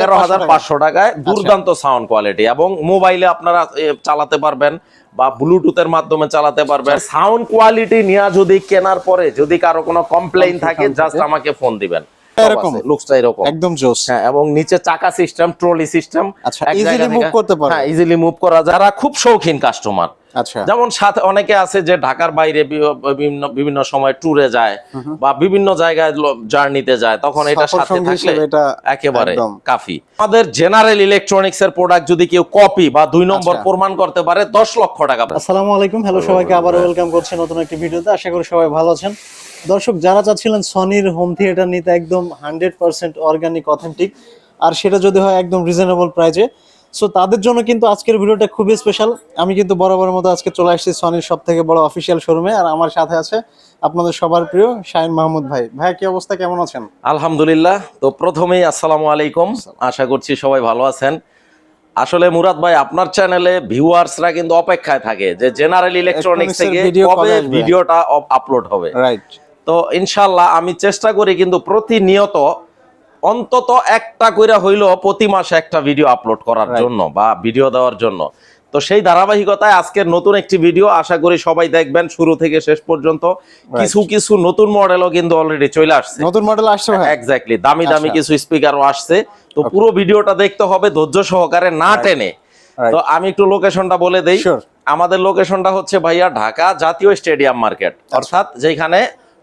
তেরো হাজার পাঁচশো টাকায় দুর্দান্ত সাউন্ড কোয়ালিটি এবং মোবাইলে আপনারা চালাতে পারবেন বা ব্লুটুথের মাধ্যমে চালাতে পারবেন। সাউন্ড কোয়ালিটি নিয়ে যদি কেনার পরে যদি কারও কোনো কমপ্লেইন থাকে জাস্ট আমাকে ফোন দিবেন। এরকম? লুকসটা এরকম। একদম জোস। হ্যাঁ এবং নিচে চাকা সিস্টেম ট্রলি সিস্টেম আচ্ছা, করতে পারে। হ্যাঁ ইজিলি মুভ করা। যারা খুব শৌখিন কাস্টমার আচ্ছা যেমন সাথে অনেকে আছে যে ঢাকার বাইরে বিভিন্ন বিভিন্ন সময় ট্যুরে যায় বা বিভিন্ন জায়গায় জার্নিতে যায় তখন এটা সাথে থাকলে এটা একেবারে কাফি। আমাদের জেনারেল ইলেকট্রনিক্স এর প্রোডাক্ট যদি কেউ কপি বা দুই নম্বর আচ্ছা। প্রমাণ করতে পারে দশ লক্ষ টাকা আসসালামু আলাইকুম। হ্যালো সবাইকে আবার ওয়েলকাম করছি নতুন একটি ভিডিওতে। আশা করি সবাই ভালো আছেন। দর্শক যারা চাচ্ছিলেন সনির হোম থিয়েটার নিতে একদম হান্ড্রেড পার্সেন্ট অর্গানিক অথেন্টিক আর সেটা যদি হয় একদম রিজনেবল প্রাইজে সো তাদের জন্য কিন্তু আজকের ভিডিওটা খুবই স্পেশাল আমি কিন্তু বরাবরের মতো আজকে চলে আসছি সনির সব থেকে বড় অফিসিয়াল শোরুমে আর আমার সাথে আছে আপনাদের সবার প্রিয় শাহিন মাহমুদ ভাই। ভাই কি অবস্থা? কেমন আছেন? আলহামদুলিল্লাহ। তো প্রথমেই আসসালামু আলাইকুম। আশা করছি সবাই ভালো আছেন। আসলে মুরাদ ভাই আপনার চ্যানেলে ভিউয়ার্সরা কিন্তু অপেক্ষায় থাকে যে জেনারেল ইলেকট্রনিক্স থেকে কবে কবে ভিডিওটা আপলোড হবে। রাইট তো ইনশাল্লাহ আমি চেষ্টা করি কিন্তু প্রতিনিয়ত অন্তত একটা কইরা হইল প্রতি মাসে একটা ভিডিও আপলোড করার জন্য বা ভিডিও দেওয়ার জন্য। তো সেই ধারাবাহিকতায় আজকের নতুন একটি ভিডিও আশা করি সবাই দেখবেন শুরু থেকে শেষ পর্যন্ত। কিছু কিছু নতুন মডেলও কিন্তু অলরেডি চলে আসছে। নতুন মডেল আসছে এক্স্যাক্টলি দামি দামি আচ্ছা। কিছু স্পিকারও আসছে। তো পুরো ভিডিওটা দেখতে হবে ধৈর্য সহকারে না টেনে। তো আমি একটু লোকেশনটা বলে দেই। আমাদের লোকেশনটা হচ্ছে ভাইয়া ঢাকা জাতীয় স্টেডিয়াম মার্কেট। আচ্ছা। অর্থাৎ যেখানে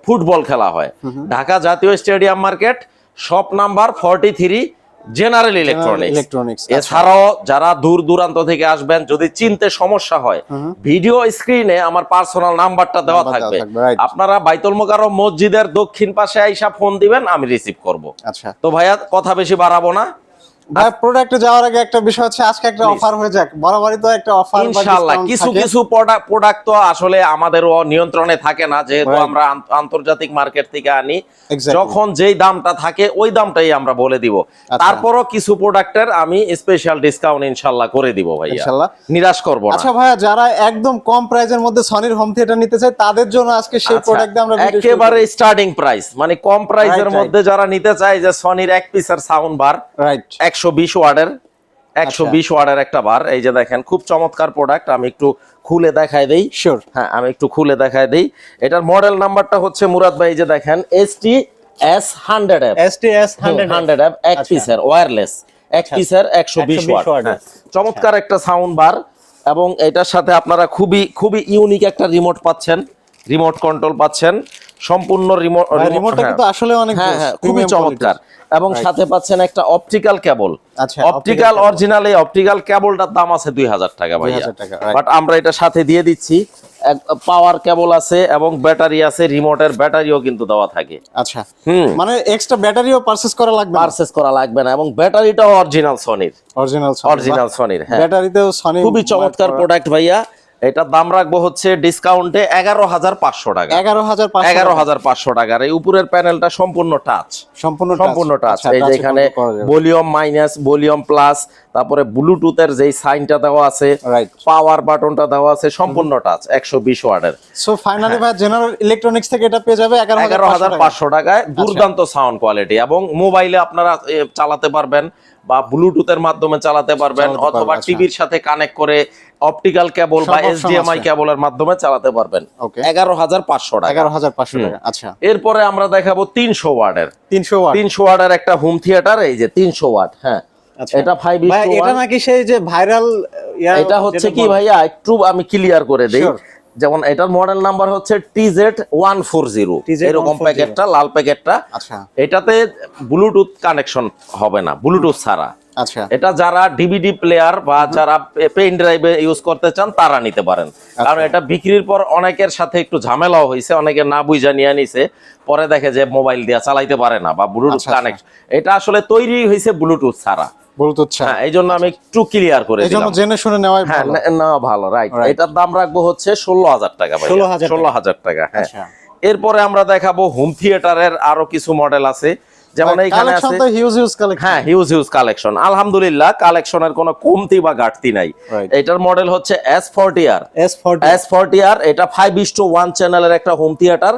ফুটবল খেলা হয়। ঢাকা জাতীয় stadium market shop number forty three General Electronics আচ্ছা। এছাড়াও যারা দূর দূরান্ত থেকে আসবেন যদি চিনতে সমস্যা হয় ভিডিও স্ক্রিনে আমার পার্সোনাল নাম্বারটা দেওয়া থাকবে. আপনারা বাইতুল মোকাররম মসজিদের দক্ষিণ পাশে আইসা ফোন দিবেন আমি রিসিভ করব। আচ্ছা। তো ভাইয়া কথা বেশি বাড়াবো না। ভাই প্রোডাক্টে যাওয়ার আগে একটা বিষয় হচ্ছে আজকে একটা অফার হয়ে যাক। বরাবরই তো একটা অফার ইনশাআল্লাহ কিছু কিছু প্রোডাক্ট তো আসলে আমাদেরও নিয়ন্ত্রণে থাকে না যেহেতু আমরা আন্তর্জাতিক মার্কেট থেকে আনি। যখন যেই দামটা থাকে ওই দামটাই আমরা বলে দিব। আচ্ছা। তারপরও কিছু প্রোডাক্টের আমি স্পেশাল ডিসকাউন্ট ইনশাআল্লাহ করে দিব ভাইয়া। ইনশাআল্লাহ। নিরাশ করব না। আচ্ছা ভাইয়া যারা একদম কম প্রাইজের মধ্যে সনির হোম থিয়েটার নিতে চায় তাদের জন্য আজকে সেই আচ্ছা, প্রোডাক্ট আমরা একেবারে স্টার্টিং প্রাইস মানে কম right. মধ্যে যারা নিতে চায় যে সনির এক পিসের সাউন্ড বার রাইট একশো বিশ ওয়ার্ডের একশো আচ্ছা। বিশ ওয়ার্ডের একটা বার। এই যে দেখেন খুব চমৎকার প্রোডাক্ট আমি একটু খুলে দেখাই দেই। শিওর হ্যাঁ আমি একটু খুলে দেখাই দিই। এটার মডেল নাম্বারটা হচ্ছে মুরাদ ভাই এই যে দেখেন S T S hundred F STS hundred hundred F এক আচ্ছা। পিসের ওয়্যারলেস এক পিসের একশো বিশ 120 ওয়াট ওয়াটের। হ্যাঁ, চমৎকার একটা সাউন্ড বার এবং এটার সাথে আপনারা খুবই খুবই ইউনিক একটা রিমোট পাচ্ছেন। রিমোট কন্ট্রোল পাচ্ছেন। সম্পূর্ণ রিমোট রিমোটটা কিন্তু আসলে অনেক হ্যাঁ হ্যাঁ খুবই চমৎকার। এবং সাথে পাচ্ছেন একটা অপটিক্যাল কেবল আচ্ছা, অপটিক্যাল অরিজিনাল এই অপটিক্যাল কেবলটার দাম আছে দুই হাজার টাকা ভাইয়া। 2000 টাকা, বাট আমরা এটা সাথে দিয়ে দিচ্ছি। পাওয়ার কেবল আছে এবং ব্যাটারি আছে রিমোটের ব্যাটারিও কিন্তু দেওয়া থাকে। আচ্ছা। হুম। মানে এক্সট্রা ব্যাটারিও পারচেজ করা লাগবে পারচেস করা লাগবে না এবং ব্যাটারিটাও অরিজিনাল সনির অরিজিনাল অরিজিনাল সনির হ্যাঁ। ব্যাটারিতেও সনি খুবই চমৎকার প্রোডাক্ট ভাইয়া। এটার দাম রাখব হচ্ছে ডিসকাউন্টে এগারো হাজার পাঁচশো টাকা। এগারো হাজার এগারো হাজার পাঁচশো টাকার। এই উপরের প্যানেলটা সম্পূর্ণ টাচ সম্পূর্ণ সম্পূর্ণ টাচ আচ্ছা, এই যে এখানে। ভলিউম মাইনাস ভলিউম প্লাস তারপরে ব্লুটুথের যেই সাইনটা দেওয়া আছে. পাওয়ার বাটনটা দেওয়া আছে সম্পূর্ণ টাচ একশো বিশ ওয়ার্ডের সো ফাইনালি ভাই জেনারেল ইলেকট্রনিক্স থেকে এটা পেয়ে যাবে এগারো হাজার পাঁচশো টাকায় আচ্ছা। দুর্দান্ত সাউন্ড কোয়ালিটি এবং মোবাইলে আপনারা চালাতে পারবেন। বা ব্লুটুথের মাধ্যমে চালাতে পারবেন অথবা আচ্ছা। টিভির সাথে কানেক্ট করে অপটিক্যাল কেবল বা এইচডিএমআই কেবলের মাধ্যমে চালাতে পারবেন. এগারো হাজার পাঁচশো টাকা। এগারো হাজার পাঁচশো টাকা আচ্ছা। এরপরে আমরা দেখাবো তিনশো ওয়ার্ডের। তিনশো ওয়াট তিনশো ওয়ার্ডের একটা হোম থিয়েটার এই যে তিনশো ওয়াট হ্যাঁ। আচ্ছা। এটা ফাইভ এটা নাকি সেই যে ভাইরাল এটা হচ্ছে কি ভাইয়া? একটু আমি ক্লিয়ার করে দেই. যেমন এটার মডেল নাম্বার হচ্ছে টিজেড ওয়ান ফোর জিরো এরকম 140 প্যাকেটটা লাল প্যাকেটটা আচ্ছা। এটাতে ব্লুটুথ কানেকশন হবে না ব্লুটুথ ছাড়া। আচ্ছা। এটা যারা ডিভিডি প্লেয়ার বা যারা পেন ড্রাইভে ইউজ করতে চান তারা নিতে পারেন। কারণ এটা বিক্রির পর অনেকের সাথে একটু ঝামেলাও হয়েছে অনেকে না বুঝা নিয়ে নিছে। পরে দেখে যে মোবাইল দিয়ে চালাইতে পারে না বা ব্লুটুথ আচ্ছা, আচ্ছা। কানেক্ট এটা আসলে তৈরি হয়েছে ব্লুটুথ ছাড়া। ব্লুটুথ ছাড়া। হ্যাঁ এই জন্য আমি একটু ক্লিয়ার করে দিলাম। জেনে শুনে নেওয়াই হ্যাঁ ভালো। না- না ভালো রাইট এটার দাম রাখব হচ্ছে ষোলো হাজার টাকা ষোলো হাজার টাকা। হ্যাঁ। আচ্ছা। এরপরে আমরা দেখাবো হোম থিয়েটারের আরও কিছু মডেল আছে। যেমন এইখানে আছে হিউজ হিউজ কালেকশন হ্যাঁ হিউজ হিউজ কালেকশন আলহামদুলিল্লাহ কালেকশনের কোনো কমতি বা ঘাটতি নাই। এটার মডেল হচ্ছে S forty R S forty R এটা ফাইভ ইস টু ওয়ান চ্যানেলের একটা হোম থিয়েটার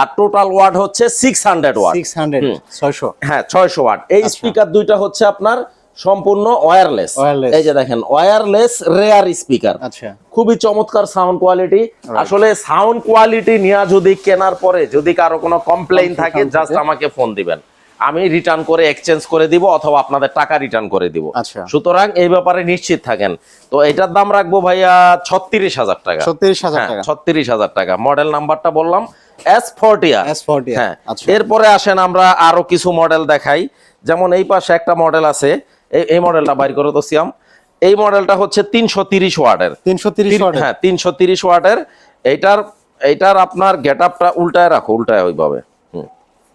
আর টোটাল ওয়াট হচ্ছে six hundred watt six hundred ছয়শো। হ্যাঁ ছয়শো ওয়াট এই আচ্ছা। স্পিকার দুইটা হচ্ছে আপনার সম্পূর্ণ ওয়্যারলেস এই যে দেখেন ওয়্যারলেস রেয়ার স্পিকার আচ্ছা। খুবই চমৎকার সাউন্ড কোয়ালিটি আসলে সাউন্ড কোয়ালিটি নিয়ে যদি কেনার পরে যদি কারও কোনো কমপ্লেইন থাকে জাস্ট আমাকে ফোন দিবেন। আমি রিটার্ন করে এক্সচেঞ্জ করে দিব অথবা আপনাদের টাকা রিটার্ন করে দিব। আচ্ছা। সুতরাং এই ব্যাপারে নিশ্চিত থাকেন। তো এটার দাম রাখব ভাইয়া ছত্রিশ হাজার টাকা। ছত্রিশ হাজার টাকা। ছত্রিশ হাজার টাকা। মডেল নাম্বারটা বললাম এস ফোরটি S40 হ্যাঁ আচ্ছা। এরপরে আসেন আমরা আরও কিছু মডেল দেখাই। যেমন এই পাশে একটা মডেল আছে এই- মডেলটা বাইর করে তো সিয়াম। এই মডেলটা হচ্ছে তিনশো তিরিশ ওয়ার্ডের তিনশো তিরিশ হ্যাঁ তিনশো তিরিশ ওয়াটের। এইটার এইটার আপনার গেট আপটা উল্টায় রাখো উল্টায় ওইভাবে।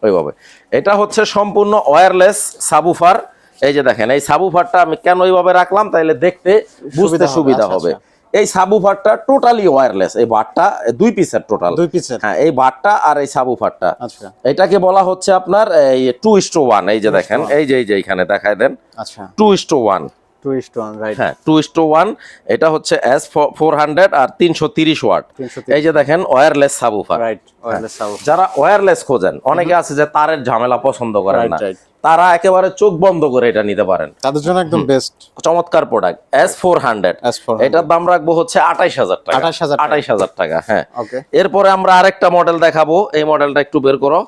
ওইভাবে। এটা হচ্ছে সম্পূর্ণ ওয়্যারলেস সাবুফার এই যে দেখেন এই সাবুফারটা আমি কেন ওইভাবে রাখলাম? তাইলে দেখতে বুঝতে সুবিধা হবে, আচ্ছা, হবে এই সাবুফারটা টোটালি ওয়্যারলেস এই বারটা দুই পিসের টোটাল দুই পিসের হ্যাঁ এই বারটা আর এই সাবুফারটা আচ্ছা। এটাকে বলা হচ্ছে আপনার এই টু ইস্টো ওয়ান এই যে দেখেন এই যে এই যে এখানে দেখায় দেন। আচ্ছা। Two is to one two is to right হ্যাঁ টু ইস টু ওয়ান এটা হচ্ছে এস ফোর হান্ড্রেড আর তিনশো তিরিশ ওয়াট। এই যে দেখেন wireless subwoofer right wireless sound যারা ওয়্যারলেস খোঁজেন অনেকে আছে যে তারের ঝামেলা পছন্দ করেন না। তারা একেবারে চোখ বন্ধ করে এটা নিতে পারেন। তাদের জন্য একদম বেস্ট চমৎকার product S four hundred S400 এটার দাম রাখব হচ্ছে আঠাইশ হাজার টাকা। 28,000 টাকা। আঠাইশ হাজার টাকা হ্যাঁ। এরপরে আমরা আরেকটা মডেল দেখাবো এই মডেলটা একটু বের করো।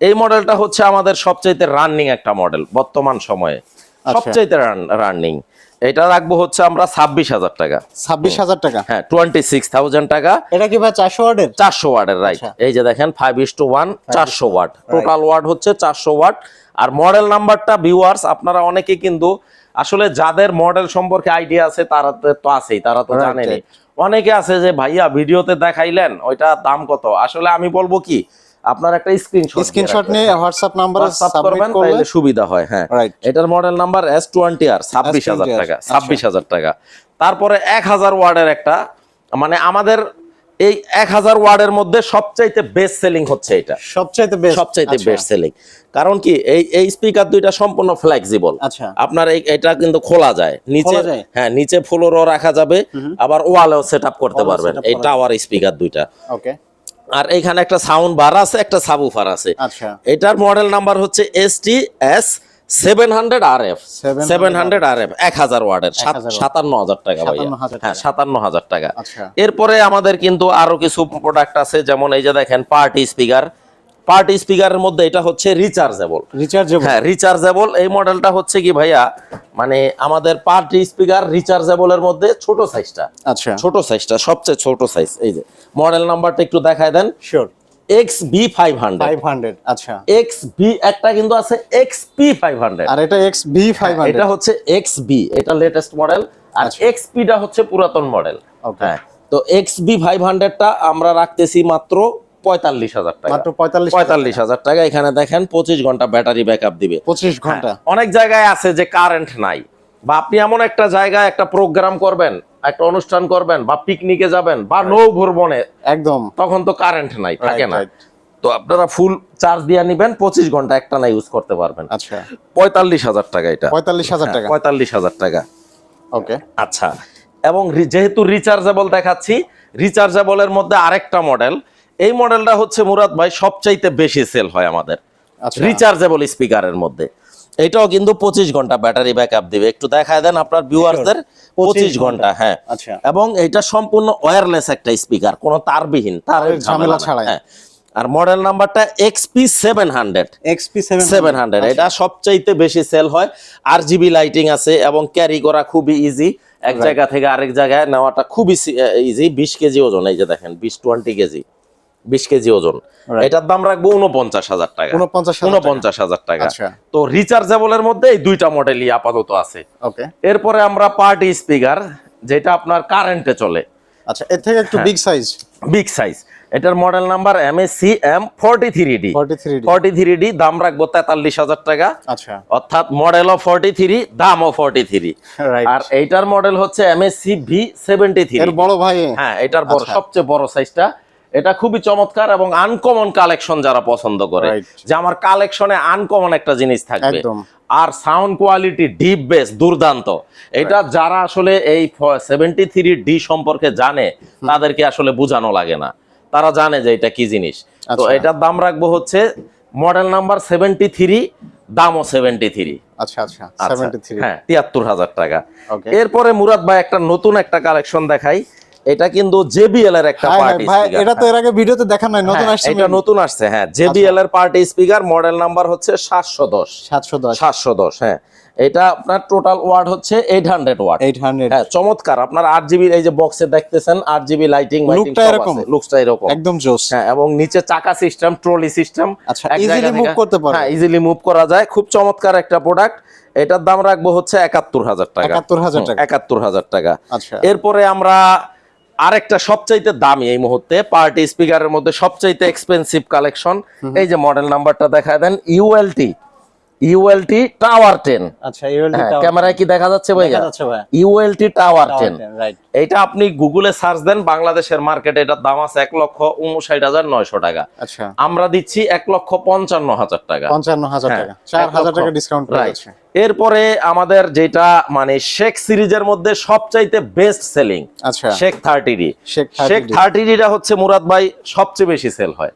এই মডেলটা হচ্ছে আমাদের সবচাইতে রানিং একটা মডেল বর্তমান সময়ে। আচ্ছা। সবচাইতে রানিং এটা রাখব হচ্ছে আমরা ছাব্বিশ হাজার টাকা। ছাব্বিশ হাজার টাকা? হ্যাঁ টোয়েন্টি সিক্স থাউজেন্ড টাকা। এটা কি ভাই চারশো ওয়ার্ডের? চারশো ওয়ার্ডের রাইট আচ্ছা। এই যে দেখেন ফাইভ ইস টু ওয়ান চারশো ওয়াট টোটাল ওয়াট হচ্ছে চারশো ওয়াট আর মডেল নাম্বারটা ভিউয়ার্স আপনারা অনেকে কিন্তু আসলে যাদের মডেল সম্পর্কে আইডিয়া আছে তারা তো- আছেই তারা তো জানেনি অনেকে আছে যে ভাইয়া ভিডিওতে দেখাইলেন ওইটা দাম কত? আসলে আমি বলব কি আপনার একটা স্ক্রিনশট স্ক্রিনশট নিয়ে হোয়াটসঅ্যাপ নাম্বারে সাবমিট করলে তাহলে সুবিধা হয় হ্যাঁ। এটার model number S twenty R ছাব্বিশ হাজার S20R, টাকা আচ্ছা। ছাব্বিশ হাজার টাকা। তারপরে এক হাজার ওয়ার্ডের একটা মানে আমাদের এই এক হাজার ওয়ার্ডের মধ্যে সবচাইতে বেস্ট সেলিং হচ্ছে এটা। সবচাইতে বেস্ট সবচাইতে বেস্ট সেলিং কারণ কি এই এই স্পিকার দুইটা সম্পূর্ণ ফ্লেক্সিবল আচ্ছা। আপনার এই এটা কিন্তু খোলা যায়। নিচে হ্যাঁ নিচে ফ্লোরও রাখা যাবে। আবার ওয়ালেও সেট আপ করতে পারবেন। এই টাওয়ার স্পিকার দুইটা। ওকে আর এখানে একটা সাউন্ড বার আছে একটা সাবুফার আছে। আচ্ছা। এটার মডেল নাম্বার হচ্ছে S T S seven hundred R F seven hundred R F এক হাজার ওয়ার্ডের 1000 সাতান্ন হাজার টাকা ভাইয়া। হ্যাঁ সাতান্ন হাজার টাকা। আচ্ছা। এরপরে আমাদের কিন্তু আরও কিছু প্রোডাক্ট আছে যেমন এই যে দেখেন পার্টি স্পিকার পার্টি স্পিকারের মধ্যে এটা হচ্ছে রিচার্জেবল রিচার্জেবল হ্যাঁ রিচার্জেবল এই মডেলটা হচ্ছে কি ভাইয়া মানে আমাদের পার্টি স্পিকার রিচার্জেবলের মধ্যে ছোট সাইজটা আচ্ছা। ছোট সাইজটা সবচেয়ে ছোট সাইজ এই যে মডেল নাম্বারটা একটু দেখায় দেন। Sure X B five hundred আচ্ছা। এক্স বি একটা কিন্তু আছে এক্স পি ফাইভ হান্ড্রেড আর এটা এক্স ভি ফাইভ এটা হচ্ছে এক্স বি এটা লেটেস্ট মডেল আর আচ্ছা। এক্স পিটা হচ্ছে পুরাতন মডেল Okay. হ্যাঁ তো এক্স বি ফাইভ হান্ড্রেডটা আমরা রাখতেছি মাত্র পঁয়তাল্লিশ হাজার টাকা। মাত্র পঁয়তাল্লিশ পঁয়তাল্লিশ হাজার টাকা। এখানে দেখেন পঁচিশ ঘণ্টা ব্যাটারি ব্যাকআপ দিবে। পঁচিশ ঘণ্টা। হ্যাঁ, অনেক জায়গায় আছে যে কারেন্ট নাই। বা আপনি এমন একটা জায়গায় একটা প্রোগ্রাম করবেন একটা অনুষ্ঠান করবেন বা পিকনিকে যাবেন বা নৌ ভ্রমণে একদম। তখন তো কারেন্ট নাই থাকে না। তো আপনারা ফুল চার্জ দিয়ে নিবেন পঁচিশ ঘণ্টা একটা না ইউজ করতে পারবেন। আচ্ছা। পঁয়তাল্লিশ হাজার টাকা এটা। পঁয়তাল্লিশ হাজার টাকা। পঁয়তাল্লিশ হাজার টাকা। ওকে আচ্ছা। এবং যেহেতু রিচার্জেবল দেখাচ্ছি রিচার্জেবলের মধ্যে আরেকটা মডেল এই মডেলটা হচ্ছে মুরাদ ভাই সবচাইতে বেশি সেল হয় আমাদের। আচ্ছা। রিচার্জেবল স্পিকারের মধ্যে। এটাও কিন্তু পঁচিশ ঘণ্টা ব্যাটারি ব্যাকআপ দিবে। একটু দেখায় দেন আপনার ভিউয়ারদের পঁচিশ ঘণ্টা। হ্যাঁ। আচ্ছা। এবং এটা সম্পূর্ণ ওয়্যারলেস একটা স্পিকার কোনো তারবিহীন তারের ঝামেলা ছাড়াই। ছাড়াই আর মডেল নাম্বারটা XP seven hundred XP seven seven hundred এটা সবচাইতে বেশি সেল হয়। আর জিবি লাইটিং আছে এবং ক্যারি করা খুবই ইজি এক জায়গা থেকে আরেক জায়গায় নেওয়াটা খুবই ইজি বিশ কেজি ওজন এই যে দেখেন বিশ টোয়েন্টি কেজি। বিশ কেজি ওজন। এটার দাম রাখব উনপঞ্চাশ হাজার টাকা। 49,000 টাকা। উনপঞ্চাশ হাজার টাকা। আচ্ছা। তো রিচার্জেবলের মধ্যে এই দুইটা মডেলই আপাতত আছে। এরপরে আমরা পার্টি স্পিকার যেটা আপনার কারেন্টে চলে। আচ্ছা এর থেকে একটু। বিগ সাইজ বিগ সাইজ এটার model number M S C M forty three D 43D forty three D দাম রাখব তেতাল্লিশ হাজার টাকা। আচ্ছা। অর্থাৎ মডেলও ফোরটি থ্রি দামও ফোরটি থ্রি আর এইটার মডেল হচ্ছে এমএসসি ভি সেভেন্টি থ্রি বড় ভাই। হ্যাঁ এটার বড় আচ্ছা। সবচেয়ে বড় সাইজটা এটা খুবই চমৎকার এবং আনকমন কালেকশন যারা পছন্দ করে যে আমার কালেকশনে আনকমন একটা জিনিস থাকবে। আর সাউন্ড কোয়ালিটি ডিপ বেস দুর্দান্ত। এটা যারা আসলে এই সেভেন্টি থ্রি ডি সম্পর্কে জানে তাদেরকে আসলে বোঝানো লাগে না। তারা জানে যে এটা কি জিনিস। তো আচ্ছা। এটার দাম রাখব হচ্ছে মডেল নাম্বার সেভেন্টি থ্রি দামও সেভেন্টি থ্রি আচ্ছা আচ্ছা সেভেন্টি হ্যাঁ তিয়াত্তর হাজার টাকা। এরপরে মুরাদ ভাই একটা নতুন একটা কালেকশন দেখাই। এটা কিন্তু জেবিএল এর একটা পার্টি ভাই এটা তো এর আগে ভিডিওতে দেখা নাই নতুন আসছে এটা নতুন আসছে হ্যাঁ জেবিএল এর পার্টি স্পিকার মডেল নাম্বার হচ্ছে সাতশো দশ। সাতশো দশ। সাতশো দশ হ্যাঁ। এটা আপনার টোটাল ওয়াট হচ্ছে eight hundred watt eight hundred হ্যাঁ চমৎকার আপনার আট জিবি এই যে বক্সে দেখতেছেন আট জিবি লাইটিং Lookটা এরকম? লুকসটা এরকম। একদম জোস। হ্যাঁ এবং নিচে চাকা সিস্টেম ট্রলি সিস্টেম আচ্ছা, easily move করতে পারে। হ্যাঁ ইজিলি মুভ করা যায়। খুব চমৎকার একটা প্রোডাক্ট এটার দাম রাখব হচ্ছে একাত্তর হাজার টাকা। একাত্তর হাজার টাকা। একাত্তর হাজার টাকা। আচ্ছা। এরপরে আমরা আরেকটা সবচাইতে দামি এই মুহূর্তে পার্টি স্পিকারের মধ্যে সবচাইতে এক্সপেন্সিভ কালেকশন এই যে মডেল নাম্বারটা দেখা দেন ইউএলটি ইউএলটি টাওয়ার টেন আচ্ছা ক্যামেরায় কি দেখা যাচ্ছে ভাই ইউএলটি টাওয়ার টেন এটা আপনি গুগলে সার্চ দেন বাংলাদেশের মার্কেটে এটার দাম আছে এক লক্ষ উনষাট হাজার নয়শো টাকা। আচ্ছা। আমরা দিচ্ছি এক লক্ষ পঞ্চান্ন হাজার টাকা। পঞ্চান্ন হাজার হ্যাঁ, টাকা। চার হাজার টাকা ডিসকাউন্ট রয়েছে এরপরে আমাদের যেটা মানে শেখ সিরিজের মধ্যে সবচাইতে বেস্ট সেলিং আচ্ছা। শেখ থার্টি ডি শেখ শেখ 30D থার্টি ডিটা হচ্ছে মুরাদ ভাই সবচেয়ে বেশি সেল হয়।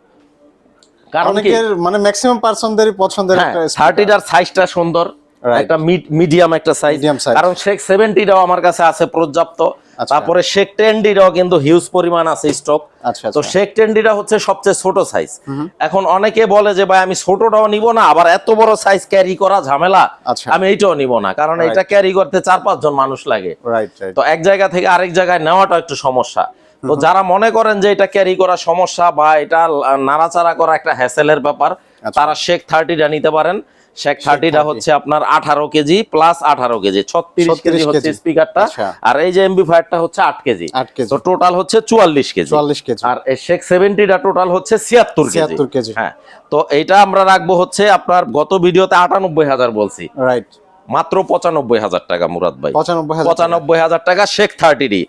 কারণ কি? মানে ম্যাক্সিমাম পার্সনদেরই পছন্দের হ্যাঁ একটা speaker। থার্টিটার সাইজটা সুন্দর একটা মিডিয়াম একটা সাইজ। কারণ শেখ সেভেন্টিটাও আমার কাছে আছে পর্যাপ্ত। আচ্ছা। তারপরে শেখ টেন্ডিটাও কিন্তু হিউজ পরিমাণ আছে স্টক আচ্ছা তো আচ্ছা। শেখ টেন্ডিটা হচ্ছে সবচেয়ে ছোট সাইজ এখন অনেকে বলে যে ভাই আমি ছোটটাও নিব না আবার এত বড় সাইজ ক্যারি করা ঝামেলা। আচ্ছা। আমি এইটাও নিব না কারণ এটা ক্যারি করতে চার পাঁচজন মানুষ লাগে। তো এক জায়গা থেকে আরেক জায়গায় নেওয়াটা একটু সমস্যা। তো যারা মনে করেন যে এটা ক্যারি করা সমস্যা বা এটা নাড়াচাড়া করা একটা হ্যাসেলের ব্যাপার আচ্ছা। তারা শেখ থার্টিটা নিতে পারেন। শেখ থার্টিটা 30 হচ্ছে আপনার আঠারো কেজি প্লাস আঠারো কেজি ছত্রিশ কেজি হচ্ছে স্পিকারটা আচ্ছা। আর এই যে এমবি ফায়ারটা হচ্ছে আট কেজি। তো টোটাল হচ্ছে চুয়াল্লিশ কেজি। চুয়াল্লিশ কেজি। আর শেখ সেভেন্টিটা টোটাল হচ্ছে ছিয়াত্তর কেজি। কেজি। হ্যাঁ। তো এইটা আমরা রাখব হচ্ছে আপনার গত ভিডিওতে আটানব্বই হাজার বলছি। রাইট মাত্র পঁচানব্বই হাজার টাকা মুরাদ ভাই। পঁচানব্বই হাজার টাকা। পঁচানব্বই হাজার টাকা শেখ থার্টি ডি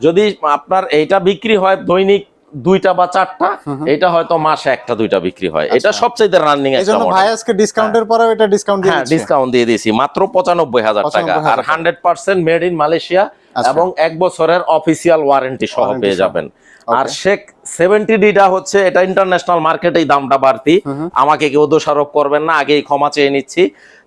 যদি আপনার এইটা বিক্রি হয় দৈনিক দুইটা বা চারটা এটা হয়তো মাসে একটা দুইটা বিক্রি হয়। এটা সবচেয়ে রানিং একটা জন্য ভাই। আজকে ডিসকাউন্টের পরেও এটা ডিসকাউন্ট দিয়ে হ্যাঁ ডিসকাউন্ট দিয়ে দিয়েছি। মাত্র পঁচানব্বই হাজার টাকা। আর hundred percent made in Malaysia আচ্ছা। এবং এক বছরের অফিসিয়াল ওয়ারেন্টি সহ পেয়ে যাবেন। আর শেখ সেভেন্টি ডিটা হচ্ছে এটা ইন্টারন্যাশনাল মার্কেটেই দামটা বাড়তি। আমাকে কেউ দোষারোপ করবেন না আগেই ক্ষমা চেয়ে নিচ্ছি।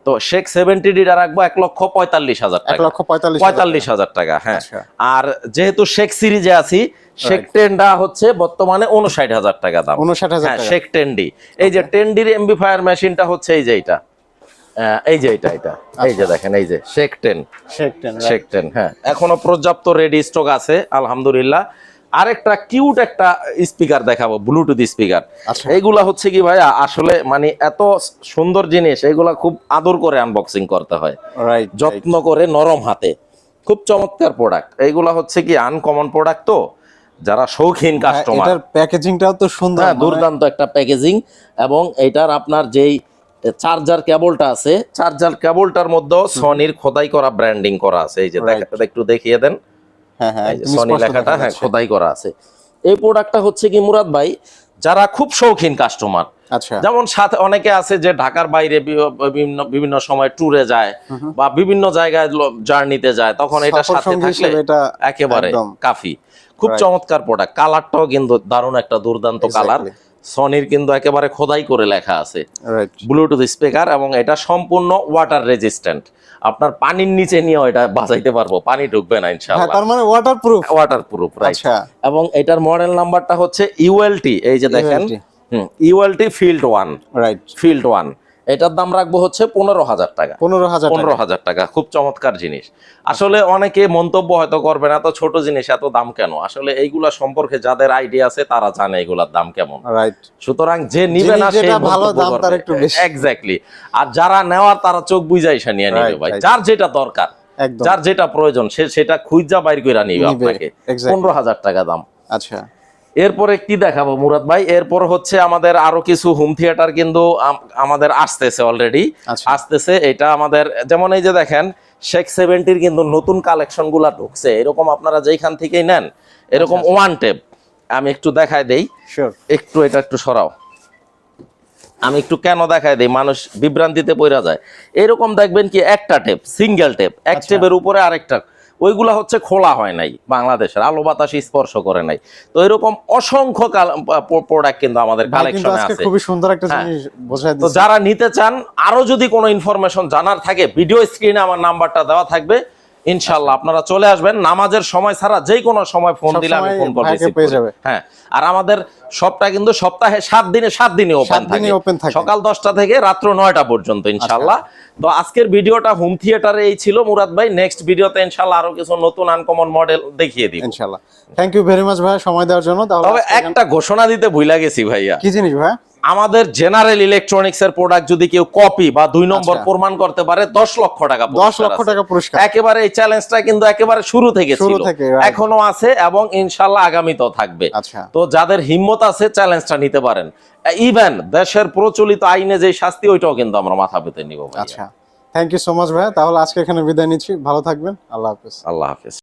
তো শেখ সেভেন্টি ডিটা রাখব এক লক্ষ পঁয়তাল্লিশ হাজার টাকা। লক্ষ পঁয়তাল্লিশ হাজার টাকা। হ্যাঁ। আচ্ছা। আর যেহেতু শেখ সিরিজে আছি শেখ টেনডা হচ্ছে বর্তমানে উনষাট হাজার টাকা দাম। উনষাট হাজার হ্যাঁ শেখ টেন্ডি এই যে টেন্ডির এমবিফায়ার মেশিনটা হচ্ছে এই যে এটা এই যে এটা এটা। এই যে দেখেন এই যে Sheikh ten. Sheikh ten Sheikh ten হ্যাঁ। এখনও পর্যাপ্ত রেডি স্টক আছে আলহামদুলিল্লাহ। আরেকটা কিউট একটা স্পিকার দেখাবো ব্লুটুথ স্পিকার আচ্ছা। এইগুলা হচ্ছে কি ভাইয়া আসলে মানে এত সুন্দর জিনিস এগুলা খুব আদর করে আনবক্সিং করতে হয়। রাইট যত্ন করে নরম হাতে। খুব চমৎকার প্রোডাক্ট এইগুলা হচ্ছে কি আনকমন প্রোডাক্ট তো? যারা শৌখিন কাস্টমার এটার প্যাকেজিংটাও তো সুন্দর হ্যাঁ দুর্দান্ত একটা প্যাকেজিং এবং এটার আপনার যেই চার্জার কেবলটা আছে। চার্জার কেবলটার মধ্যেও সনির খোদাই করা ব্র্যান্ডিং করা আছে। এই যে Right. দেখা- একটু দেখিয়ে দেন। হ্যাঁ হ্যাঁ সনি লেখাটা হ্যাঁ খোদাই করা আছে। এই প্রোডাক্টটা হচ্ছে কি মুরাদ ভাই যারা খুব শৌখিন কাস্টমার আচ্ছা। যেমন সাথে অনেকে আছে যে ঢাকার বাইরে বিভিন্ন বিভিন্ন সময় ট্যুরে যায় বা বিভিন্ন জায়গায় জার্নিতে যায় তখন এটা সাথে থাকলে এটা একেবারে কাফি। খুব চমৎকার প্রোডাক্ট কালারটাও কিন্তু দারুণ একটা দুর্দান্ত কালার. সনির কিন্তু একেবারে খোদাই করে লেখা আছে। ব্লুটুথ স্পিকার এবং এটা সম্পূর্ণ ওয়াটার রেজিস্ট্যান্ট আপনার পানির নিচে নিয়ে এটা বাজাইতে পারব। পানি ঢুকবে না হ্যাঁ ইনশাআল্লাহ তার মানে waterproof waterproof waterproof right আচ্ছা। এবং এটার মডেল নাম্বারটা হচ্ছে ইউএলটি এই যে দেখেন। হুম ULT field one right field one এটার দাম রাখব হচ্ছে পনেরো হাজার টাকা। পনেরো হাজার পনেরো টাকা। হাজার টাকা খুব চমৎকার জিনিস। আসলে অনেকে মন্তব্য হয়তো করবেন এত ছোট জিনিস এত দাম কেন? আসলে এইগুলা সম্পর্কে যাদের আইডিয়া আছে তারা জানে এগুলার দাম কেমন। রাইট সুতরাং যে নিবে না যিনি সে ভালো দাম তার একটু বেশি। এক্স্যাক্টলি আর যারা নেওয়ার তারা চোখ বুঝাইসা নিয়ে নিবে ভাই। যার যেটা দরকার যার যেটা প্রয়োজন সে সেটা খুঁজা বাইর করে নিবে, আপনাকে। পনেরো হাজার টাকা দাম। আচ্ছা। এরপরে কি দেখাবো মুরাদ ভাই? এরপর হচ্ছে আমাদের আরও কিছু হোম থিয়েটার কিন্তু আমাদের আসতেছে অলরেডি আচ্ছা। আসতেছে এটা আমাদের যেমন এই যে দেখেন শেখ সেভেন্টির কিন্তু নতুন কালেকশনগুলা ঢুকছে। এরকম আপনারা যেখান থেকেই নেন এরকম আচ্ছা, ওয়ান টেপ আমি একটু দেখাই দেই। একটু এটা একটু সরাও। আমি একটু কেন দেখাই দিই? মানুষ বিভ্রান্তিতে পড়া যায়। এরকম দেখবেন কি একটা টেপ সিঙ্গেল টেপ এক আচ্ছা। টেপের উপরে আরেকটা। ওইগুলা হচ্ছে খোলা হয় নাই বাংলাদেশের আলো বাতাস স্পর্শ করে নাই। তো এরকম অসংখ্য প্রোডাক্ট কিন্তু আমাদের কালেকশন আছে। খুবই সুন্দর একটা হ্যাঁ। জিনিস বোঝাই তো যারা নিতে চান আরও যদি কোনো ইনফরমেশন জানার থাকে ভিডিও স্ক্রিনে আমার নাম্বারটা দেওয়া থাকবে। ইনশাল্লাহ আপনারা চলে আসবেন। নামাজের সময় ছাড়া যে কোনো সময় ফোন দিলে আমি ফোন পেয়ে যাবে। হ্যাঁ আর আমাদের সবটা কিন্তু সপ্তাহে সাত দিনে সাত দিনে ওপেন থাকে। সকাল দশটা থেকে রাত্র নয়টা পর্যন্ত ইনশাল্লাহ তো আজকের ভিডিওটা হোম থিয়েটারে এই ছিল। মুরাদ ভাই নেক্সট ভিডিওতে ইনশাল্লাহ আরও কিছু নতুন আনকমন মডেল দেখিয়ে দিই ইনশাল্লাহ থ্যাংক ইউ ভেরি মাচ ভাই সময় দেওয়ার জন্য। তবে একটা ঘোষণা দিতে ভুলে গেছি ভাইয়া। কি জিনিস ভাই? আমাদের জেনারেল ইলেকট্রনিক্স এর প্রোডাক্ট যদি কেউ কপি বা দুই নম্বর আচ্ছা। প্রমাণ করতে পারে দশ লক্ষ টাকা দশ লক্ষ টাকা পুরস্কার। একেবারে এই চ্যালেঞ্জটা কিন্তু একেবারে শুরু থেকে শুরু থেকে, এখনও আছে এবং ইনশাল্লাহ আগামীতেও থাকবে। আচ্ছা। তো যাদের হিম্মত আছে চ্যালেঞ্জটা নিতে পারেন। ইভেন দেশের প্রচলিত আইনে যে শাস্তি ওইটাও কিন্তু আমরা মাথা পেতে নিব আচ্ছা। থ্যাংক ইউ সো মাচ ভাই তাহলে আজকে এখানে বিদায় নিচ্ছি। ভালো থাকবেন। আল্লাহ হাফেজ। আল্লাহ হাফিজ।